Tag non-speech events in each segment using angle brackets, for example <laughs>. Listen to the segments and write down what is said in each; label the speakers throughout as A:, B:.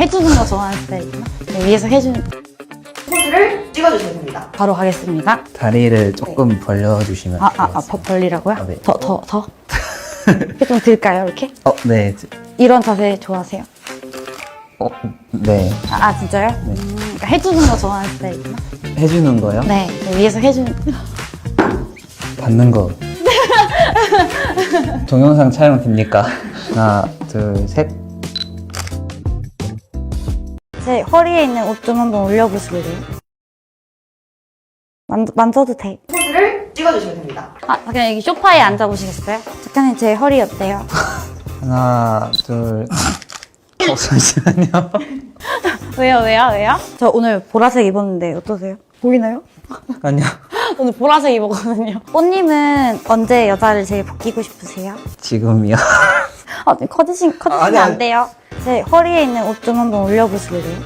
A: 해주는 거 좋아하는 스타일이구나. 네, 위에서 해주는
B: 포즈를 찍어주시면 됩니다.
A: 바로 가겠습니다.
C: 다리를 조금 벌려주시면
A: 아, 아, 아. 버- 벌리라고요?
C: 아, 네.
A: 더, 더, 더? <laughs> 이렇게 좀 들까요, 이렇게?
C: 어, 네.
A: 이런 자세 좋아하세요?
C: 어, 네.
A: 아, 아, 진짜요? 음, 그러니까 해주는 거 좋아하는 스타일이구나.
C: 해주는 거요?
A: 네, 네, 위에서 해주는.
C: 받는 거. <laughs> 동영상 촬영 됩니까? 하나, 둘, 셋.
A: 제 허리에 있는 옷 좀 한번 올려보실래요? 만, 만져도 돼.
B: 포즈를 찍어주시면 됩니다.
A: 아, 그냥 여기 소파에 앉아보시겠어요? 작가님, 제 허리 어때요? <laughs>
C: 하나, 둘. <laughs> 어, 잠시만요. <laughs>
A: 왜요, 왜요, 왜요? 저 오늘 보라색 입었는데 어떠세요? 보이나요?
C: 아니요.
A: 오늘 보라색 입었거든요. 꽃님은 언제 여자를 제일 바뀌고 싶으세요?
C: 지금이요.
A: 아, 네, 커지신, 커지시면
C: 아니, 아니.
A: 안 돼요. 제 허리에 있는 옷 좀 한번 올려보실래요?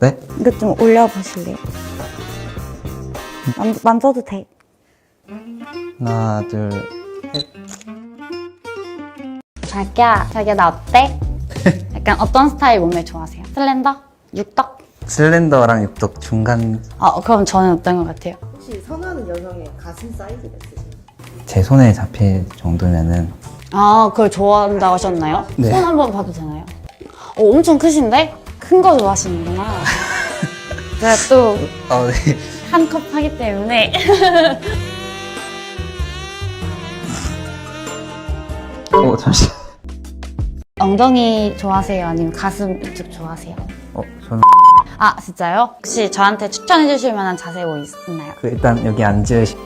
C: 네?
A: 이거 좀 올려보실래요? 만, 만져도 돼.
C: 하나, 둘.
A: 자기야, 자기야, 나 어때? <laughs> 약간 어떤 스타일 몸매 좋아하세요? 슬렌더? 육덕?
C: 슬렌더랑 육덕 중간
A: 아, 그럼 저는 어떤 것 같아요?
B: 혹시 선호하는 여성의 가슴 사이즈가 있으신가요?
C: 제 손에 잡힐 정도면은
A: 아, 그걸 좋아한다고 하셨나요?
C: 네.
A: 손 한번 봐도 되나요? 어, 엄청 크신데? 큰 거 좋아하시는구나. <laughs> 제가 또
C: 어, 네.
A: 한 컵 하기 때문에. <laughs>
C: 어, 잠시.
A: 엉덩이 좋아하세요? 아니면 가슴 이쪽 좋아하세요?
C: 어, 저는
A: 아, 진짜요? 혹시 저한테 추천해 주실 만한 자세 뭐 있, 있나요?
C: 그 일단 여기 앉으시.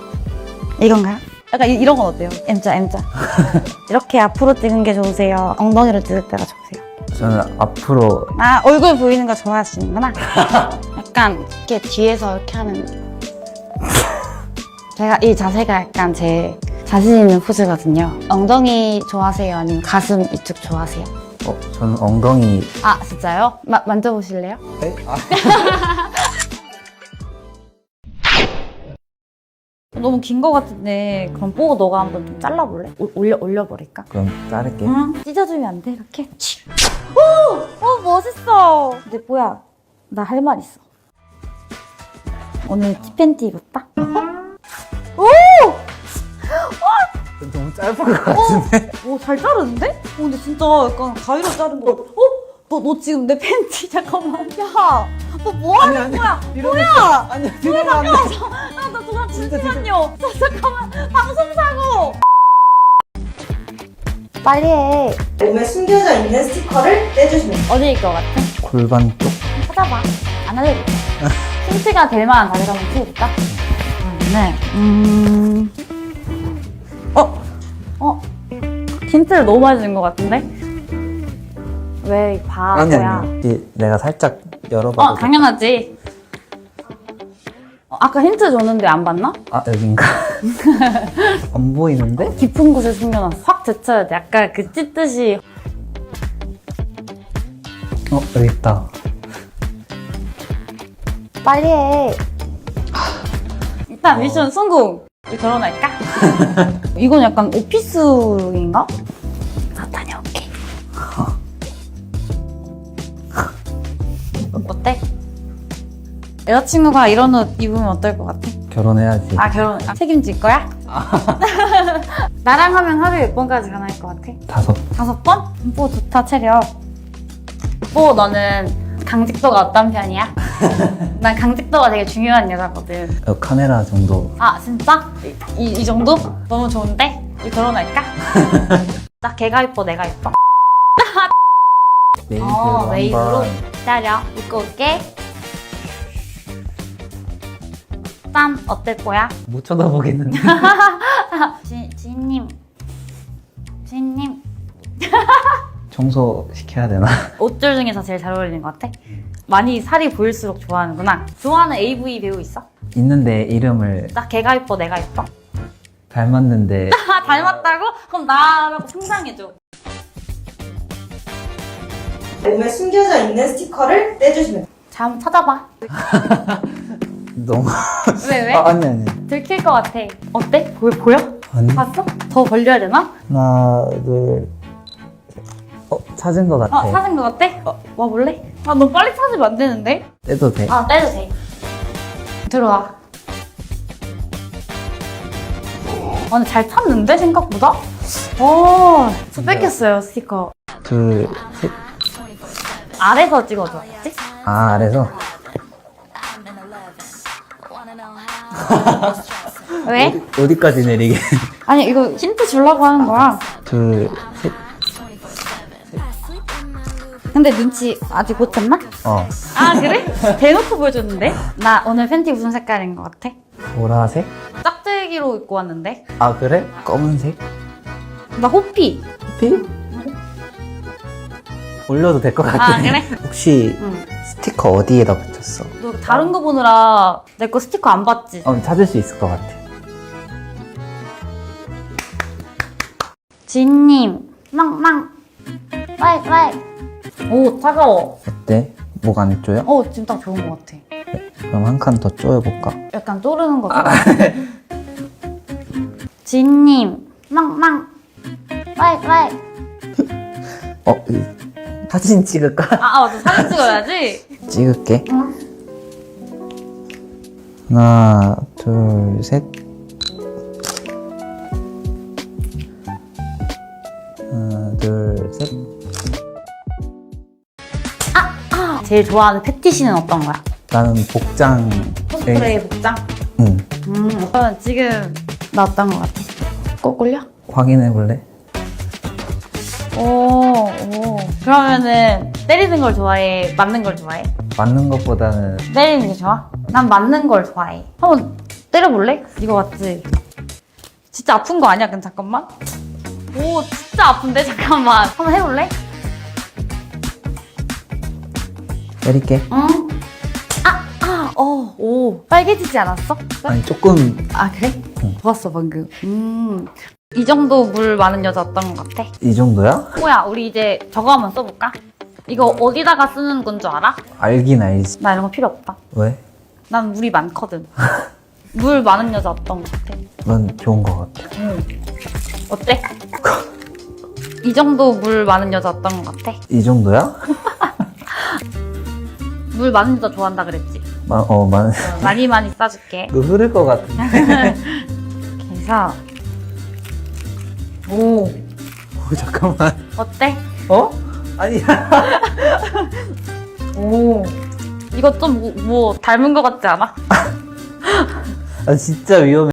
A: 이건가요? 약간 이, 이런 건 어때요? M자, M자. <laughs> 이렇게 앞으로 찍은 게 좋으세요? 엉덩이로 찍을 때가 좋으세요?
C: 저는 앞으로
A: 아, 얼굴 보이는 거 좋아하시는구나. <laughs> 약간 이렇게 뒤에서 이렇게 하는. 제가 이 자세가 약간 제 자신 있는 포즈거든요. 엉덩이 좋아하세요? 아니면 가슴 이쪽 좋아하세요?
C: 어, 저는 엉덩이.
A: 아, 진짜요? 마, 만져보실래요?
C: 네? 아, <laughs>
A: 너무 긴 거 같은데 그럼 뽀고 너가 한번 좀 잘라볼래? 오- 올려, 올려버릴까?
C: 그럼 자를게.
A: 응? 찢어주면 안 돼? 이렇게? 치. 오! 오, 멋있어! 근데 뭐야, 나 할 말 있어. 오늘 티팬티 입었다? 오!
C: 너무 짧은 것 같은데.
A: 오, 잘 자르는데? 오, 근데 진짜 약간 가위로 자른 거 같아. 어? 너, 너 지금 내 팬티, <laughs> 잠깐만. 야, 너뭐 하는 거야? 뭐야?
C: 아니, 이러면 안 돼.
A: 야, 나 잠깐 잠시만요. 저 잠깐만, 방송 사고! 빨리 해.
B: 몸에 숨겨져 있는 스티커를 떼주시면 됩니다.
A: 어디일 것 같아?
C: 골반 쪽.
A: 찾아봐. 안 알려줄게. 힌트가 될 만한 자리를 한번 키워볼까? 네. 음. 어? 어? 힌트를 너무 많이 준 것 같은데? 왜 바보야?
C: 아니, 아니. 이 내가 살짝 열어봐도
A: 어, 당연하지. 어, 아까 힌트 줬는데 안 봤나?
C: 아, 여긴가? <laughs> 안 보이는데?
A: 깊은 곳에 숨겨놨어. 확 제쳐야 돼. 아까 그 찢듯이.
C: 어, 여기 있다.
A: 빨리 해. 일단 미션 성공. 우리 결혼할까? <laughs> 이건 약간 오피스룩인가? 나 다녀올게. <laughs> 어때? 여자친구가 이런 옷 입으면 어떨 것 같아?
C: 결혼해야지.
A: 아 결혼 아, 책임질 거야? <laughs> 나랑 하면 하루에 몇 번까지 가능할 것 같아?
C: 다섯.
A: 다섯 번? 뭐 좋다 체력. 뭐 너는 강직도가 어떤 편이야? <laughs> 난 강직도가 되게 중요한 여자거든.
C: 어, 카메라 정도.
A: 아 진짜? 이, 이, 이 정도? 너무 좋은데? 우리 결혼할까? <laughs> 나 걔가 이뻐 내가 이뻐?
C: 메이드로
A: 어
C: 한번.
A: 기다려 입고 올게 땀 어떨 거야?
C: 못 쳐다보겠는데. <laughs>
A: 지, 지인님 지인님 <laughs>
C: 청소 시켜야 되나?
A: 옷들 중에서 제일 잘 어울리는 것 같아? 많이 살이 보일수록 좋아하는구나 좋아하는 AV 배우 있어?
C: 있는데 이름을
A: 나 걔가 이뻐 내가 이뻐?
C: 닮았는데
A: 아 <laughs> 닮았다고? 그럼 나라고 상상해줘
B: 몸에 숨겨져 있는 스티커를 떼주시면.
A: 자 한번 찾아봐
C: 너무.
A: 왜 왜?
C: 아, 아니, 아니.
A: 들킬 것 같아 어때? 보여? 보여?
C: 아니.
A: 봤어? 더 벌려야 되나?
C: 하나, 둘. 어, 찾은 것 같아.
A: 어, 찾은 거 같아? 어, 와 볼래? 아, 너 빨리 찾으면 안 되는데?
C: 떼도 돼?
A: 아, 떼도 돼. 들어와. 아, 근데 잘 찾는데, 생각보다? 오, 저 뺏겼어요, 스티커.
C: 둘, 셋.
A: 아래서 찍어줘야지.
C: 아, 아래서?
A: 왜?
C: 어디 까지 내리게? <laughs>
A: 아니, 이거 힌트 주려고 하는 거야.
C: 둘, 셋.
A: 근데 눈치 아직 못 챘나?
C: 어.
A: 아, 그래? 대놓고 보여줬는데? 나 오늘 팬티 무슨 색깔인 것 같아?
C: 보라색?
A: 짝대기로 입고 왔는데?
C: 아, 그래? 검은색?
A: 나 호피.
C: 피? 올려도 될 것 같아.
A: 아, 그래?
C: 혹시
A: 응.
C: 스티커 어디에다 붙였어?
A: 너 다른 거 보느라 내 거 스티커 안 봤지?
C: 어, 찾을 수 있을 것 같아.
A: 진님, 망망, 빠이 빠이. 오 차가워.
C: 어때? 목 안 쪼여?
A: 어 지금 딱 좋은 것 같아.
C: 그럼 한 칸 더 쪼여볼까?
A: 약간 쪼르는 거 좋아. 진님, 망망, 빠이 빠이.
C: 어, 이, 사진 찍을까?
A: 아, 아 맞아 사진 찍어야지.
C: 찍을게.
A: 응.
C: 하나, 둘, 셋. 하나, 둘, 셋.
A: 제일 좋아하는 패티시는 어떤 거야?
C: 나는 복장.
A: 코스프레 복장.
C: 응.
A: 음, 그러면 지금 나 어떤 거 같아? 꼭 올려?
C: 확인해 볼래?
A: 오, 오. 그러면은 때리는 걸 좋아해? 맞는 걸 좋아해?
C: 맞는 것보다는
A: 때리는 게 좋아? 난 맞는 걸 좋아해. 한번 때려볼래? 이거 맞지? 진짜 아픈 거 아니야? 근데 잠깐만. 오, 진짜 아픈데? <laughs> 잠깐만. 한번 해볼래?
C: 때릴게.
A: 응. 아, 아, 어, 오. 빨개지지 않았어?
C: 아니, 조금
A: 아, 그래?
C: 응.
A: 좋았어, 방금. 음. 이 정도 물 많은 여자 어떤 것 같아?
C: 이 정도야?
A: 뭐야, 우리 이제 저거 한번 써볼까? 이거 어디다가 쓰는 건 줄 알아?
C: 알긴 알지.
A: 나 이런 거 필요 없다.
C: 왜?
A: 난 물이 많거든. 물 많은 여자 어떤 것 같아?
C: 넌 좋은 것 같아.
A: 어때? 이 정도 물 많은 여자 어떤 것 같아?
C: 이 정도야? <laughs>
A: 물 많은 여자 좋아한다 그랬지?
C: 마, 어, 많은.
A: 어, 많이 많이 싸줄게. <laughs>
C: 너 흐를 것 같아. <laughs>
A: 그래서 오
C: 어, 잠깐만.
A: 어때?
C: 어? 아니야.
A: 오 이거 좀 뭐 닮은 것 같지 않아?
C: 아, 진짜 위험해.